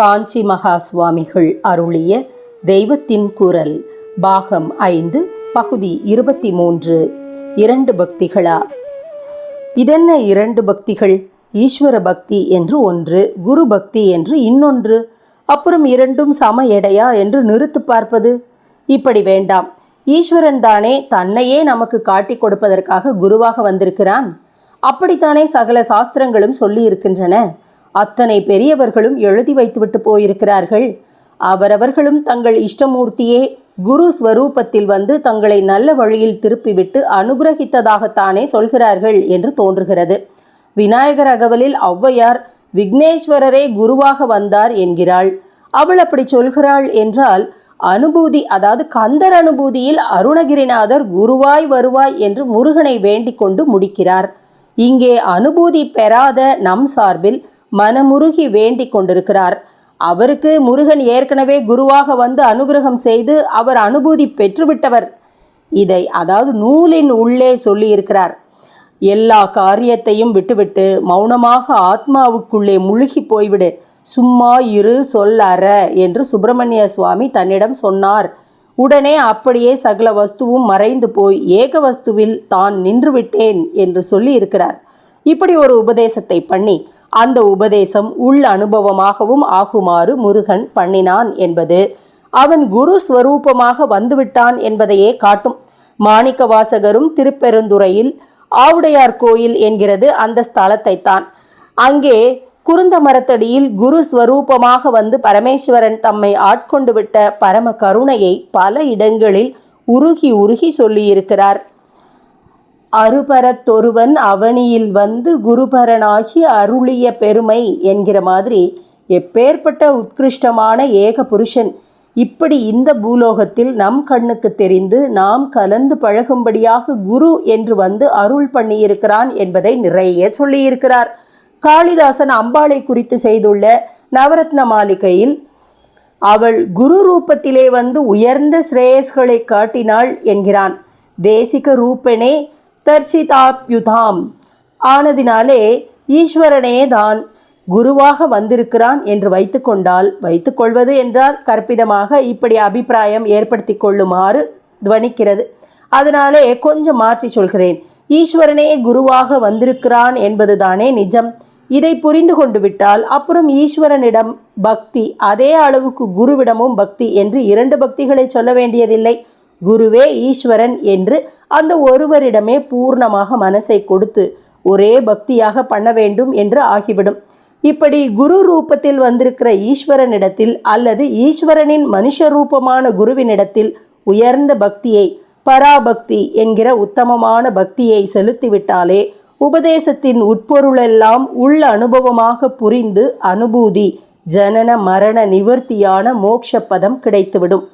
காஞ்சி மகா சுவாமிகள் அருளிய தெய்வத்தின் குரல் பாகம் ஐந்து பகுதி இருபத்தி மூன்று இரண்டு பக்திகளா? இதென்ன இரண்டு பக்திகள்? ஈஸ்வர பக்தி என்று ஒன்று குரு பக்தி என்று இன்னொன்று அப்புறம் இரண்டும் சம எடையா என்று நிறுத்து பார்ப்பது? இப்படி வேண்டாம். ஈஸ்வரன் தானே தன்னையே நமக்கு காட்டிக் கொடுப்பதற்காக குருவாக வந்திருக்கிறான். அப்படித்தானே சகல சாஸ்திரங்களும் சொல்லி இருக்கின்றன. அத்தனை பெரியவர்களும் எழுதி வைத்துவிட்டு போயிருக்கிறார்கள். அவரவர்களும் தங்கள் இஷ்டமூர்த்தியே குரு ஸ்வரூபத்தில் வந்து தங்களை நல்ல வழியில் திருப்பிவிட்டு அனுகிரகித்ததாகத்தானே சொல்கிறார்கள் என்று தோன்றுகிறது. விநாயகர் அகவலில் ஔவையார் விக்னேஸ்வரரே குருவாக வந்தார் என்கிறாள். அவள் அப்படி சொல்கிறாள் என்றால் அனுபூதி அதாவது கந்தர் அனுபூதியில் அருணகிரிநாதர் குருவாய் வருவாய் என்று முருகனை வேண்டிக் கொண்டு முடிக்கிறார். இங்கே அனுபூதி பெறாத நம் சார்பில் மனமுருகி வேண்டிக் கொண்டிருக்கிறார். அவருக்கு முருகன் ஏற்கனவே குருவாக வந்து அனுகிரகம் செய்து அவர் அனுபூதி பெற்றுவிட்டவர். இதை அதாவது நூலின் உள்ளே சொல்லியிருக்கிறார். எல்லா காரியத்தையும் விட்டுவிட்டு மௌனமாக ஆத்மாவுக்குள்ளே முழுகி போய்விடு. சும்மா இரு சொல்லற என்று சுப்பிரமணிய சுவாமி தன்னிடம் சொன்னார். உடனே அப்படியே சகல வஸ்துவும் மறைந்து போய் ஏக வஸ்துவில் தான் நின்றுவிட்டேன் என்று சொல்லி இருக்கிறார் இப்படி ஒரு உபதேசத்தை பண்ணி அந்த உபதேசம் உள் அனுபவமாகவும் ஆகுமாறு முருகன் பண்ணினான் என்பது. அவன் குரு ஸ்வரூபமாக வந்துவிட்டான் என்பதையே காட்டும். மாணிக்க வாசகரும் திருப்பெருந்துறையில் ஆவுடையார் கோயில் என்கிறது அந்த ஸ்தலத்தை தான் அங்கே குருந்த மரத்தடியில் குரு ஸ்வரூபமாக வந்து பரமேஸ்வரன் தம்மை ஆட்கொண்டு விட்ட பரம கருணையை பல இடங்களில் உருகி உருகி சொல்லியிருக்கிறார். அருபரத்தொருவன் அவனியில் வந்து குருபரனாகி அருளிய பெருமை என்கிற மாதிரி எப்பேற்பட்ட உத்கிருஷ்டமான ஏக புருஷன். இப்படி இந்த பூலோகத்தில் நம் கண்ணுக்கு தெரிந்து நாம் கலந்து பழகும்படியாக குரு என்று வந்து அருள் பண்ணியிருக்கிறான் என்பதை நிறைய சொல்லியிருக்கிறார். காளிதாசன் அம்பாளை குறித்து செய்துள்ள நவரத்ன மாளிகையில் அவள் குரு ரூபத்திலே வந்து உயர்ந்த ஸ்ரேயஸ்களை காட்டினாள் என்கிறான். தேசிக ரூபனே தர்ஷிதாப்யுதாம். ஆனதினாலே ஈஸ்வரனே தான் குருவாக வந்திருக்கிறான் என்று வைத்துக்கொண்டால் வைத்துக்கொள்வது என்றால் கற்பிதமாக இப்படி அபிப்பிராயம் ஏற்படுத்தி கொள்ளுமாறு துவனிக்கிறது. அதனாலே கொஞ்சம் மாற்றி சொல்கிறேன். ஈஸ்வரனே குருவாக வந்திருக்கிறான் என்பதுதானே நிஜம். இதை புரிந்து கொண்டு விட்டால் அப்புறம் ஈஸ்வரனிடம் பக்தி அதே அளவுக்கு குருவிடமும் பக்தி என்று இரண்டு பக்திகளை சொல்ல வேண்டியதில்லை. குருவே ஈஸ்வரன் என்று அந்த ஒருவரிடமே பூர்ணமாக மனசை கொடுத்து ஒரே பக்தியாக பண்ண வேண்டும் என்று ஆகிவிடும். இப்படி குரு ரூபத்தில் வந்திருக்கிற ஈஸ்வரனிடத்தில் அல்லது ஈஸ்வரனின் மனுஷ ரூபமான குருவினிடத்தில் உயர்ந்த பக்தியை பராபக்தி என்கிற உத்தமமான பக்தியை செலுத்திவிட்டாலே உபதேசத்தின் உட்பொருளெல்லாம் உள்ள அனுபவமாக புரிந்து அனுபூதி ஜனன மரண நிவர்த்தியான மோட்ச பதம் கிடைத்துவிடும்.